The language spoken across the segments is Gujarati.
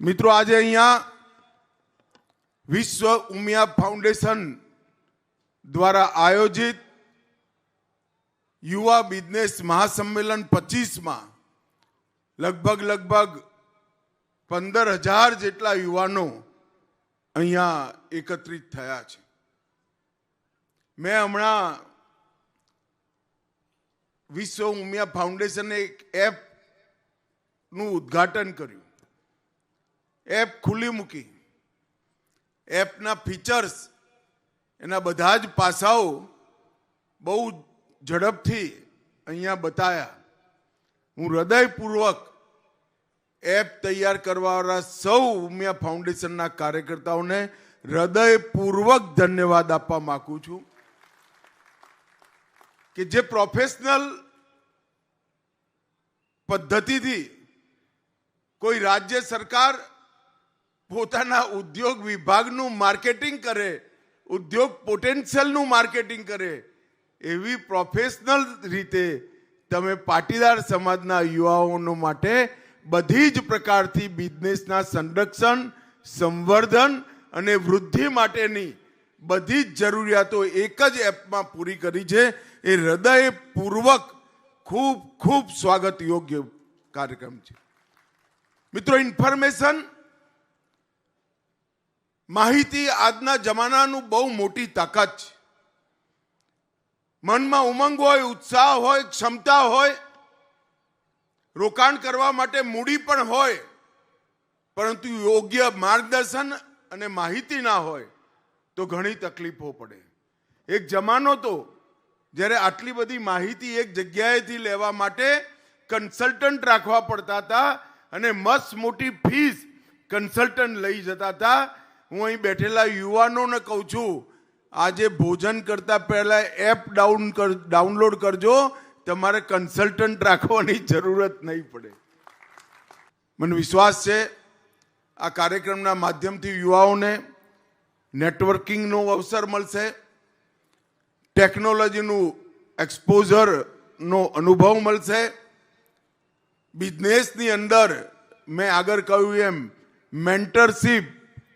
મિત્રો, આજે અહીંયા વિશ્વ ઉમિયા ફાઉન્ડેશન દ્વારા આયોજિત યુવા બિઝનેસ મહાસંમેલન પચીસમાં લગભગ લગભગ પંદર હજાર જેટલા યુવાનો અહીંયા એકત્રિત થયા છે. મેં હમણાં વિશ્વ ઉમિયા ફાઉન્ડેશને એક એપનું ઉદ્ઘાટન કર્યું. એપ ખુલ્લી મૂકી. એપના ફીચર્સ, એના બધા જ પાસાઓ બહુ ઝડપથી અહીંયા બતાયા. હું હૃદયપૂર્વક એપ તૈયાર કરવાવાળા સૌ ઉમિયા ફાઉન્ડેશનના કાર્યકર્તાઓને હૃદયપૂર્વક ધન્યવાદ આપવા માગું છું કે જે પ્રોફેશનલ પદ્ધતિથી કોઈ રાજ્ય સરકાર પોતાના ઉદ્યોગ વિભાગનું માર્કેટિંગ કરે, ઉદ્યોગ પોટેન્શિયલનું માર્કેટિંગ કરે, એવી પ્રોફેશનલ રીતે તમે પાટીદાર સમાજના યુવાઓનો માટે બધી જ પ્રકારથી બિઝનેસના સંરક્ષણ, સંવર્ધન અને વૃદ્ધિ માટેની બધી જ જરૂરિયાતો એક જ એપમાં પૂરી કરી છે. એ હૃદયપૂર્વક ખૂબ ખૂબ સ્વાગત યોગ્ય કાર્યક્રમ છે. મિત્રો, ઇન્ફોર્મેશન માહિતી આજના જમાનાનું બહુ મોટી તાકાત છે. મનમાં ઉમંગ હોય, ઉત્સાહ હોય, ક્ષમતા હોય, રોકાણ કરવા માટે મૂડી પણ હોય, પરંતુ યોગ્ય માર્ગદર્શન અને માહિતી ના હોય, તો ઘણી તકલીફો પડે. એક જમાનો તો જ્યારે આટલી બધી માહિતી એક જગ્યાએથી લેવા માટે કન્સલ્ટન્ટ રાખવા પડતા હતા અને મસ્ત મોટી ફીસ કન્સલ્ટન્ટ લઈ જતા હતા હું અહીં બેઠેલા યુવાનોને કહું છું, આજે ભોજન કરતા પહેલાં એપ ડાઉન કર, ડાઉનલોડ કરજો. તમારે કન્સલ્ટન્ટ રાખવાની જરૂરત નહીં પડે. મને વિશ્વાસ છે, આ કાર્યક્રમના માધ્યમથી યુવાઓને નેટવર્કિંગનો અવસર મળશે. ટેકનોલોજીનું એક્સપોઝરનો અનુભવ મળશે. બિઝનેસની અંદર મેં આગળ કહ્યું એમ, મેન્ટરશીપ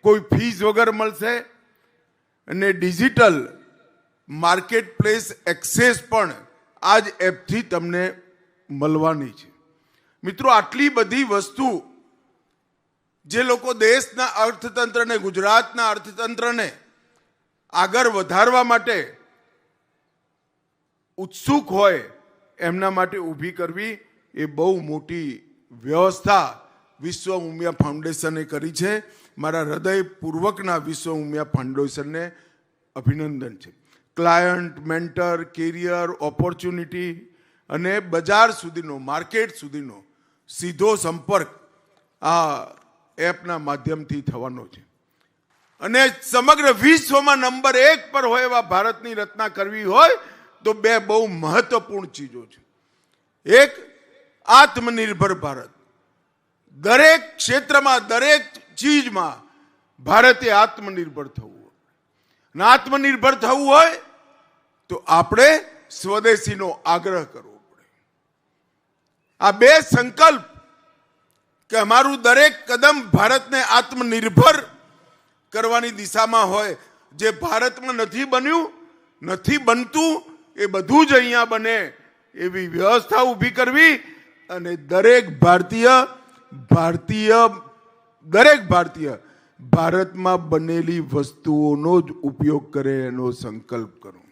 કોઈ ફીસ વગર મળશે? અને ડિજિટલ માર્કેટ પ્લેસ એક્સેસ પણ આ જ એપથી તમને મળવાની છે. મિત્રો, આટલી બધી વસ્તુ જે લોકો દેશના અર્થતંત્રને, ગુજરાતના અર્થતંત્રને આગળ વધારવા માટે ઉત્સુક હોય, એમના માટે ઊભી કરવી એ બહુ મોટી વ્યવસ્થા વિશ્વ ઉમિયા ફાઉન્ડેશને કરી છે. મારા હૃદયપૂર્વકના વિશ્વ ઉમિયા ફાઉન્ડેશનને અભિનંદન છે. ક્લાયન્ટ મેન્ટર કેરિયર ઓપોર્ચ્યુનિટી અને બજાર સુધીનો માર્કેટ સુધીનો સીધો સંપર્ક આ એપના માધ્યમથી થવાનો છે. અને સમગ્ર વિશ્વમાં નંબર એક પર હોય એવા ભારતની રચના કરવી હોય તો બે બહુ મહત્વપૂર્ણ ચીજો છે. એક, આત્મનિર્ભર ભારત. દરેક ક્ષેત્રમાં દરેક ચીજમાં ભારતે આત્મનિર્ભર થવું અને આત્મનિર્ભર થવું હોય તો આપણે સ્વદેશીનો આગ્રહ કરવો પડે. આ બે સંકલ્પ કે અમારું દરેક કદમ ભારતને આત્મનિર્ભર કરવાની દિશામાં હોય, જે ભારતમાં નથી બન્યું, નથી બનતું, એ બધું જ અહીંયા બને એવી વ્યવસ્થા ઊભી કરવી અને દરેક ભારતીય ભારતીય દરેક ભારતીય ભારતમાં બનેલી વસ્તુઓનો જ ઉપયોગ કરે એનો સંકલ્પ કરો.